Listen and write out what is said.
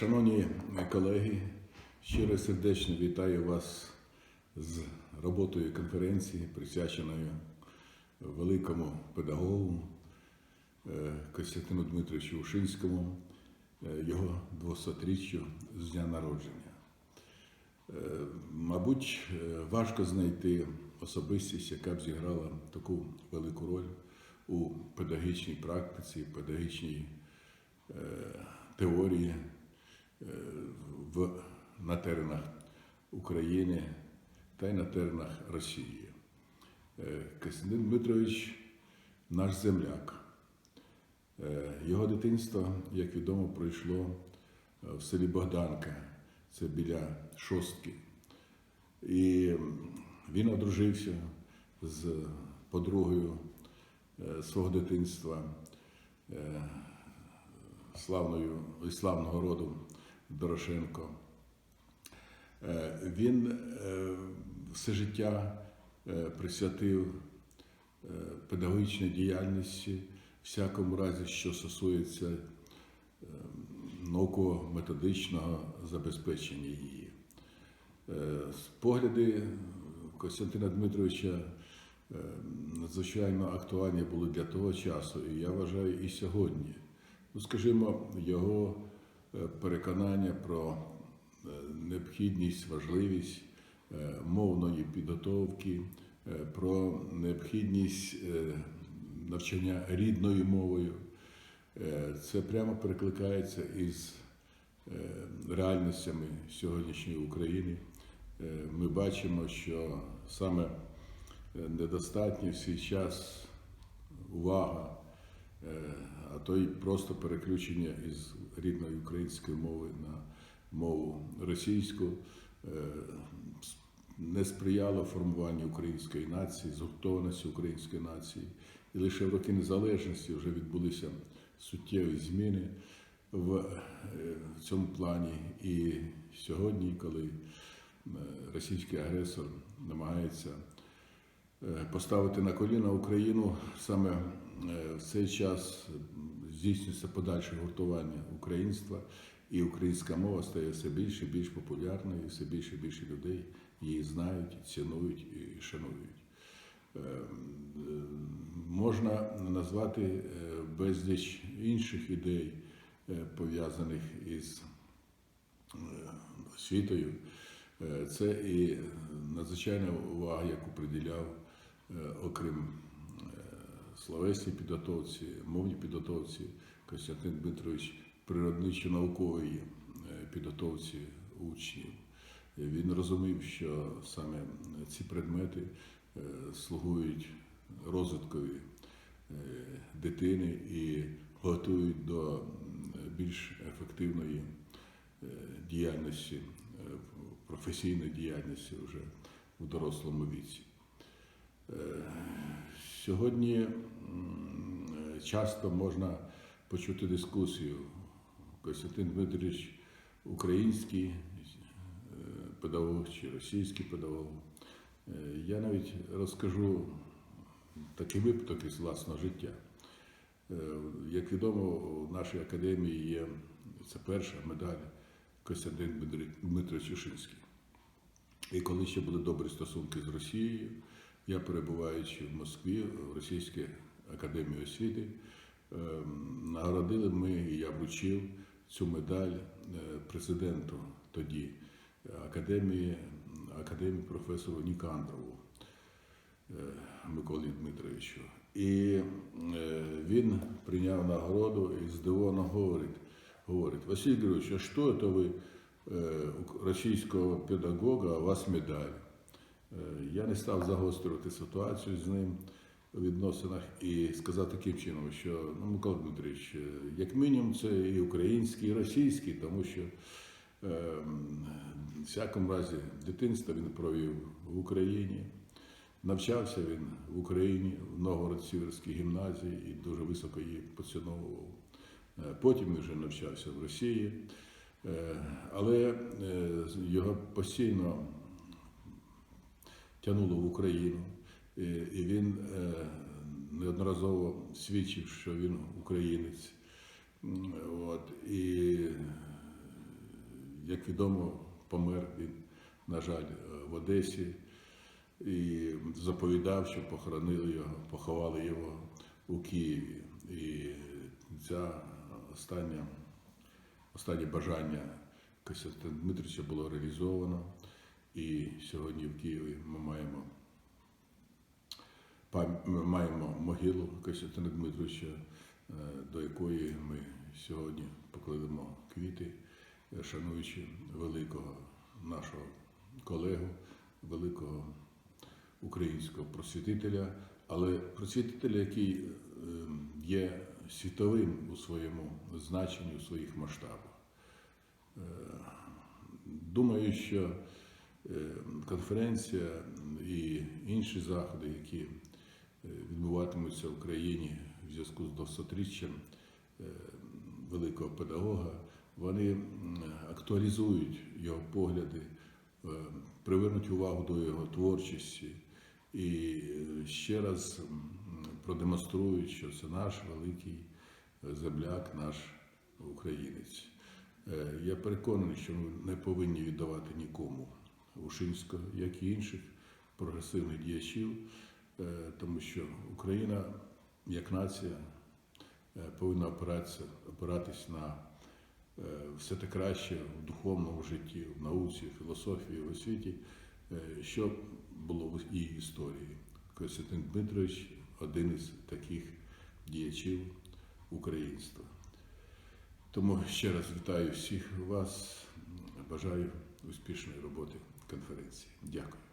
Шановні колеги, щиро сердечно вітаю вас з роботою конференції, присвяченою великому педагогу е, Костянтину Дмитровичу Ушинському, е, його 200-річчю з дня народження. Е, Мабуть, важко знайти особистість, яка б зіграла таку велику роль у педагогічній практиці, педагогічній теорії в, на теренах України та й на теренах Росії. Е, Костянтин Дмитрович наш земляк. Е, Його дитинство, як відомо, пройшло е, в селі Богданка, це біля шостки. І він одружився з подругою свого дитинства, славною славного роду Дорошенко. Е, Він е, все життя е, присвятив педагогічній діяльності, всякому разі, що стосується науково-методичного забезпечення її. Погляди Костянтина Дмитровича надзвичайно актуальні були для того часу, і я вважаю і сьогодні. Ну, скажімо, його переконання про е, необхідність, важливість е, мовної підготовки, е, про необхідність е, навчання рідною мовою. Е, Це прямо перекликається із е, реальностями сьогоднішньої України. Е, Ми бачимо, що саме е, недостатньо в свій час увага, е, а то й просто переключення із рідної української мови на мову російську е, не сприяло формуванню української нації, згуртованості української нації. І лише в роки незалежності вже відбулися суттєві зміни в е, цьому плані. І сьогодні, коли е, російський агресор намагається поставити на коліна Україну, саме в цей час здійснюється подальше гуртування українства, і українська мова стає все більше і більш популярною, і все більше і більше людей її знають, цінують і шанують. Е, е, Можна назвати е, безліч інших ідей, е, пов'язаних із е, освітою. Е, Це і надзвичайна увага, яку приділяв, е, окрім е, словесній підготовці, мовній підготовці, Костянтин Дмитрович природничо-науковій е, підготовці учнів. Він розумів, що саме ці предмети е, слугують розвиткові е, дитини і готують до більш ефективної діяльності, професійної діяльності вже в дорослому віці. Сьогодні часто можна почути дискусію. Костянтин Дмитрович український е, педагог чи російський педагог. Е, Я навіть розкажу такий випадок із власного життя. Е, Як відомо, у нашій академії є це перша медаль Костянтин Дмитрович Ушинський. І коли ще були добрі стосунки з Росією, я перебуваючи в Москві, в Російській академії освіти, ем, нагородили ми, і я вручив цю медаль е, президенту тоді академії, академії професору Нікандрову. Е, Миколі Дмитровичу. І е, він прийняв нагороду і здивовано говорить, говорить, Василь Григорович, а що це ви російського педагога, а у вас медаль? Е, Я не став загострювати ситуацію з ним у відносинах і сказав таким чином, що ну, Микола Дмитрович, е, як мінімум, це і український, і російський, тому що е, в всякому разі дитинство він провів в Україні. Навчався він в Україні в Новгород-Сіверській гімназії і дуже високо її поціновував. Е, Потім він вже навчався в Росії, але його постійно тягнуло в Україну, і він е, неодноразово свідчив, що він українець. От, і як відомо, помер він, на жаль, е, в Одесі і заповідав, що похоронили його, поховали його у Києві. І ця остання, останнє бажання Костянтина Дмитровича було реалізовано. І сьогодні в Києві ми ми маємо могилу Костянтина Дмитровича, е, до якої ми сьогодні покладемо квіти, шануючи великого нашого колегу, великого українського просвітителя, але просвітителя, який е, є світовим у своєму значенні, у своїх масштабах. Е, Думаю, що конференція і інші заходи, які відбуватимуться в Україні в зв'язку з 200-річчям е, великого педагога, вони актуалізують його погляди, е, привернуть увагу до його творчості і ще раз продемонструють, що це наш великий е, земляк, наш українець. Я переконаний, що ми не повинні віддавати нікому Ушинського, як і інших прогресивних діячів, тому що Україна як нація е, повинна опиратися, опиратись на е, все те краще в духовному житті, в науці, в філософії, в освіті, е, що було в її історії. Костянтин Дмитрович один із таких діячів українства. Тому ще раз вітаю всіх вас, бажаю успішної роботи конференції. Дякую.